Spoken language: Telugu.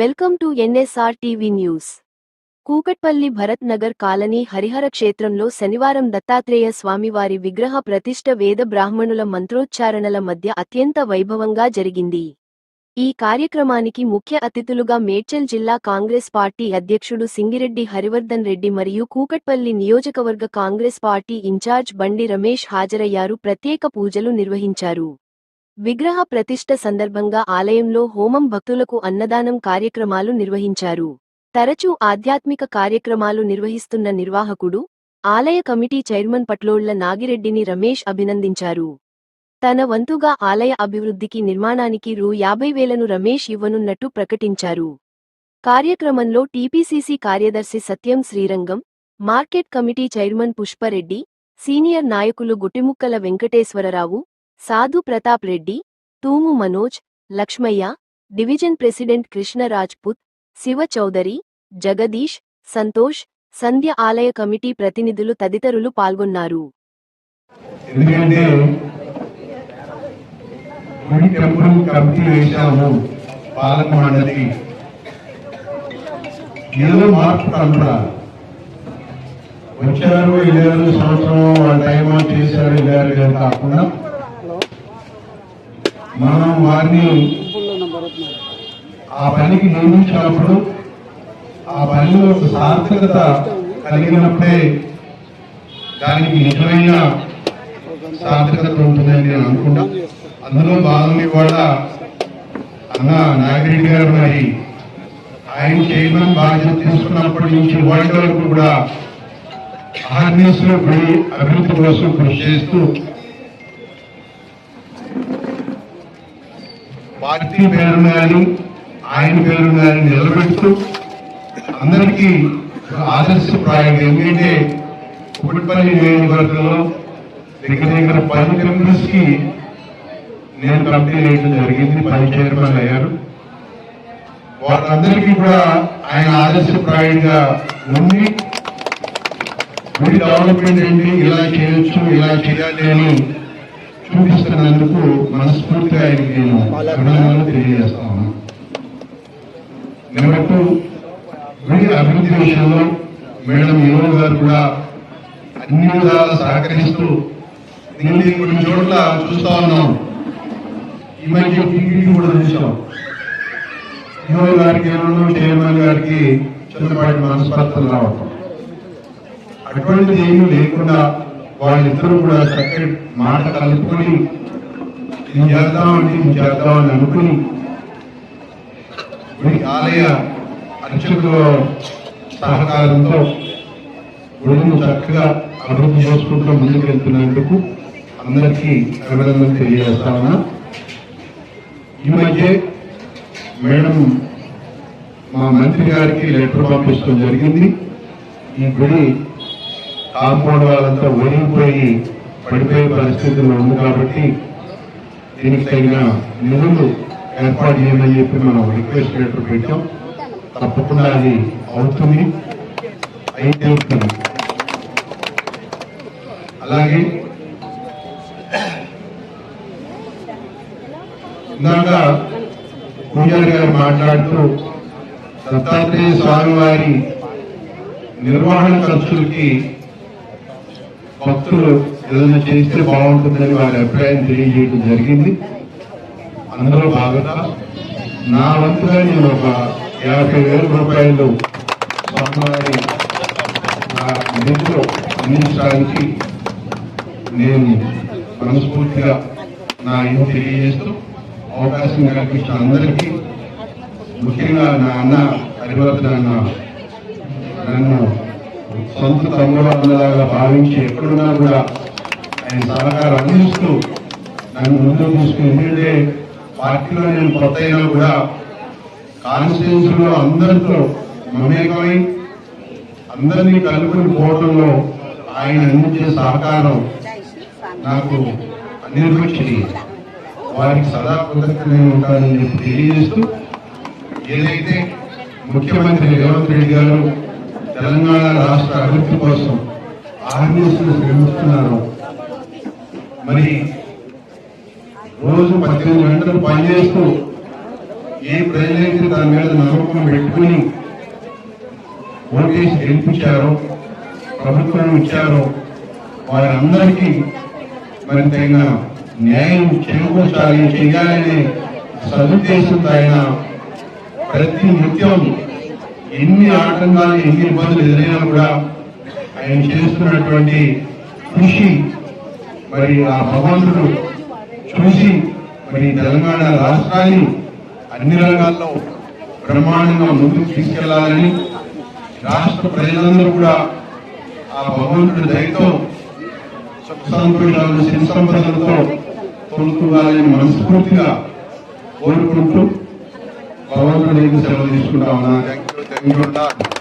Welcome to NSR TV news. Kukatpally Bharat Nagar colony Harihara క్షేత్రంలో శనివారం దత్తాత్రేయ స్వామివారి విగ్రహ ప్రతిష్ఠ వేద బ్రాహ్మణుల మంత్రోచ్చారణల మధ్య అత్యంత వైభవంగా జరిగింది. ఈ కార్యక్రమానికి ముఖ్య అతిథులుగా మేడ్చల్ జిల్లా కాంగ్రెస్ పార్టీ అధ్యక్షుడు సింగిరెడ్డి హరివర్ధన్ రెడ్డి మరియు కూకట్పల్లి నియోజకవర్గ కాంగ్రెస్ పార్టీ ఇన్ఛార్జ్ బండి రమేష్ హాజరయ్యారు. ప్రత్యేక పూజలు నిర్వహించారు. విగ్రహ ప్రతిష్ఠ సందర్భంగా ఆలయంలో హోమం భక్తులకు అన్నదానం కార్యక్రమాలు నిర్వహించారు. తరచూ ఆధ్యాత్మిక కార్యక్రమాలు నిర్వహిస్తున్న నిర్వాహకుడు ఆలయ కమిటీ చైర్మన్ పట్లోళ్ళ నాగిరెడ్డిని రమేష్ అభినందించారు. తన వంతుగా ఆలయ అభివృద్ధికి నిర్మాణానికి రూ. యాభై వేలను రమేష్ ఇవ్వనున్నట్టు ప్రకటించారు. కార్యక్రమంలో టీపీసీసీ కార్యదర్శి Satyam Srirangam market committee chairman Pushpa Reddy senior నాయకులు గుట్టిముక్కల వెంకటేశ్వరరావు సాధు ప్రతాప్ రెడ్డి తూము మనోజ్ లక్ష్మయ్య డివిజన్ ప్రెసిడెంట్ కృష్ణ రాజ్పుత్ శివ చౌదరి జగదీష్ సంతోష్ సంధ్య ఆలయ కమిటీ ప్రతినిధులు తదితరులు పాల్గొన్నారు. ఎందుకంటే గుడి టెంపుల్ కమిటీ వేశాము పాలక మండలికి ఏదో మార్పు కనపడా వచ్చారు వెళ్ళారు సంవత్సరం వాళ్ళ టైం చేశారు వెళ్ళారు కాకుండా మనం వారిని ఆ పనికి నియమించినప్పుడు ఆ పనిలో ఒక సార్థకత కలిగినప్పుడే దానికి నిజమైన సార్థకత ఉంటుందని నేను అనుకుంటా. అందులో భాగంగా కూడా అన్న నాగిరెడ్డి గారు మరి ఆయన చైర్మన్ బాధ్యత తీసుకున్నప్పటి నుంచి వరల్డ్ వరకు కూడా ఆర్ఎన్ఎస్లో అభివృద్ధి కోసం కృషి చేస్తూ పార్టీ పేరును కానీ ఆయన పేరును కానీ నిలబెడుతూ అందరికీ ఆదర్శప్రాయం ఎందుకంటే కుటుంబపల్లి నియోజకవర్గంలో దగ్గర దగ్గర పది మెంబర్స్కి నేను కంప్లీట్ చేయడం జరిగింది పది చైర్మన్ అయ్యారు. వాళ్ళందరికీ కూడా ఆయన ఆదర్శప్రాయంగా ఉండి గుడి డెవలప్మెంట్ ఏంటి ఇలా చేయొచ్చు ఇలా చేయాలి అని చూపిస్తున్నందుకు మనస్ఫూర్తిగా ఆయనకి నేను అభినందనలు తెలియజేస్తాను నెంబర్ టూ గుడి అభివృద్ధి విషయంలో మేడం యువన్ గారు కూడా అన్ని విధాలా సహకరిస్తూ దీన్ని కొన్ని చోట్ల చూస్తా ఉన్నాం. ఈ మధ్య టీవీ కూడా చూసాం. యువన్ గారికి ఏమన్నా చైర్మన్ గారికి చిన్నపాటి మనస్పర్ధలు రావటం. అటువంటిది ఏమీ లేకుండా వాళ్ళిద్దరూ కూడా చక్కటి మాట కలుపుకొని ఇది చేద్దామంటే ఇది చేద్దామని అనుకుని గుడి ఆలయ అర్చకుల సహకారంతో గుడిని చక్కగా అభివృద్ధి చేసుకుంటూ ముందుకు వెళ్తున్నందుకు అందరికీ అభినందనలు తెలియజేస్తామన్నా ఈ మధ్య మేడం మా మంత్రి గారికి లెటర్ పంపించడం జరిగింది. ఈ గుడి కాంపౌండ్ వాళ్ళంతా ఒరిగిపోయి పడిపోయే పరిస్థితుల్లో ఉంది కాబట్టి దీనికి తగిన నిధులు ఏర్పాటు చేయమని చెప్పి మనం రిక్వెస్ట్ లెటర్ పెట్టాం. తప్పకుండా అది అవుతుంది. అయితే అవుతుంది అలాగే ఇందాక పూజారి గారు మాట్లాడుతూ దత్తాత్రేయ స్వామి వారి నిర్వహణ ఖర్చులకి భక్తులు ఏదైనా చేస్తే బాగుంటుందని వారి అభిప్రాయం తెలియజేయడం జరిగింది. అందులో భాగంగా నా వంతుగా నేను ఒక యాభై వేల రూపాయలు స్వామివారి ఆ నిధిలో అందించడానికి నేను మనస్ఫూర్తిగా నా ఇంటి తెలియజేస్తూ అవకాశం కల్పించిన అందరికీ ముఖ్యంగా నా అన్న హరివర్ధన నన్ను సొంత తమ్ముడు అన్నలాగా భావించి ఎక్కడున్నా కూడా ఆయన సహకారం అందిస్తూ నన్ను ముందుకు తీసుకుని ఎందుకంటే పార్టీలో నేను కొత్త అయినా కూడా కాన్స్టిట్యూన్సీలో అందరితో మమేకమై అందరినీ కలుపుకుని పోవడంలో ఆయన అందించే సహకారం నాకు అనిర్వచనీయం వారికి సదా కృతజ్ఞతగా ఉంటానని చెప్పి తెలియజేస్తూ ఏదైతే ముఖ్యమంత్రి రేవంత్ రెడ్డి గారు తెలంగాణ రాష్ట్ర అభివృద్ధి కోసం ఆర్మీస్ శ్రమిస్తున్నారు. మరి రోజు పద్దెనిమిది గంటలు పనిచేస్తూ ఏ ప్రజలైతే దాని మీద నమ్మకం పెట్టుకుని ఓటేసి గెలిపించారో ప్రభుత్వం ఇచ్చారో వారందరికీ మరి తగిన న్యాయం చేకూర్చాలి చేయాలనే సదుద్దేశంతో ఆయన ప్రతి నిత్యం ఎన్ని ఆటంకాలు ఎన్ని ఇబ్బందులు ఎదురైనా కూడా ఆయన చేస్తున్నటువంటి కృషి మరి ఆ భగవంతుడు చూసి మరి తెలంగాణ రాష్ట్రాన్ని అన్ని రంగాల్లో బ్రహ్మాండంగా ముందుకు తీసుకెళ్ళాలని రాష్ట్ర ప్రజలందరూ కూడా ఆ భగవంతుడి దయతో సుఖ సంతోషాలు సిరి సంపదలతో తొలుతుగాలని మనస్ఫూర్తిగా కోరుకుంటూ భగవంతుడి సెలవు తీసుకుంటా ఉన్నా Y verdad.